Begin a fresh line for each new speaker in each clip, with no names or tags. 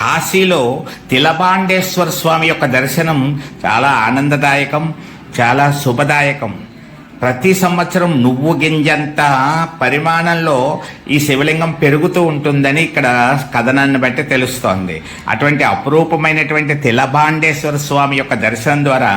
కాశీలో తిలపాండేశ్వర స్వామి యొక్క దర్శనం చాలా ఆనందదాయకం చాలా శుభదాయకం. ప్రతి సంవత్సరం నువ్వు గింజంత పరిమాణంలో ఈ శివలింగం పెరుగుతూ ఉంటుందని ఇక్కడ కథనాన్ని బట్టి తెలుస్తోంది. అటువంటి అపురూపమైనటువంటి తిలబాండేశ్వర స్వామి యొక్క దర్శనం ద్వారా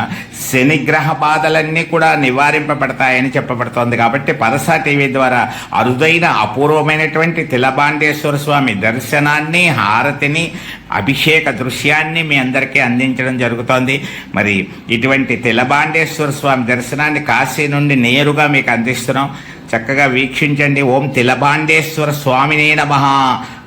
శనిగ్రహ బాధలన్నీ కూడా నివారింపబడతాయని చెప్పబడుతోంది. కాబట్టి పరసా టీవీ ద్వారా అరుదైన అపూర్వమైనటువంటి తిలబాండేశ్వర స్వామి దర్శనాన్ని హారతిని అభిషేక దృశ్యాన్ని మీ అందరికీ అందించడం జరుగుతోంది. మరి ఇటువంటి తిలబాండేశ్వర స్వామి దర్శనాన్ని కాశీ నుండి నేరుగా మీకు అందిస్తున్నాం. చక్కగా వీక్షించండి. ఓం తిలబాండేశ్వర స్వామినే నమ.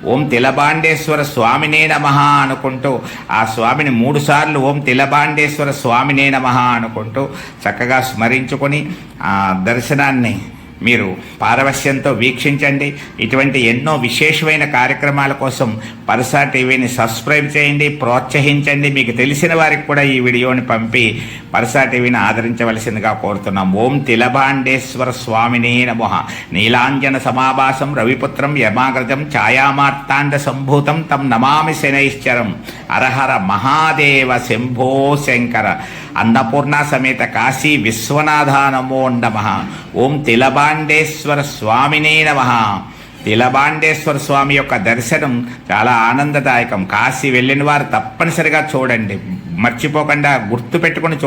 ఓం తిలబాండేశ్వర స్వామినే నమ అనుకుంటూ ఆ స్వామిని మూడుసార్లు ఓం తిలబాండేశ్వర స్వామినే నమ అనుకుంటూ చక్కగా స్మరించుకొని ఆ దర్శనాన్ని మీరు పారవశ్యంతో వీక్షించండి. ఇటువంటి ఎన్నో విశేషమైన కార్యక్రమాల కోసం పరసా టీవీని సబ్స్క్రైబ్ చేయండి ప్రోత్సహించండి. మీకు తెలిసిన వారికి కూడా ఈ వీడియోని పంపి పరసా టీవీని ఆదరించవలసిందిగా కోరుతున్నాం. ఓం తిలభాండేశ్వర స్వామిని నమోహ నీలాంజన సమాభాసం రవిపుత్రం యమాగ్రజం ఛాయామార్తాండ సంభూతం తం నమామి శనైశ్చరం. అరహర మహాదేవ శంభో శంకర. అన్నపూర్ణ సమేత కాశీ విశ్వనాథ నమో. నమ ఓం తిలబాండేశ్వర స్వామినే నమ. తిలబాండేశ్వర స్వామి యొక్క దర్శనం చాలా ఆనందదాయకం. కాశీ వెళ్ళిన వారు తప్పనిసరిగా చూడండి. మర్చిపోకుండా గుర్తు పెట్టుకుని చూ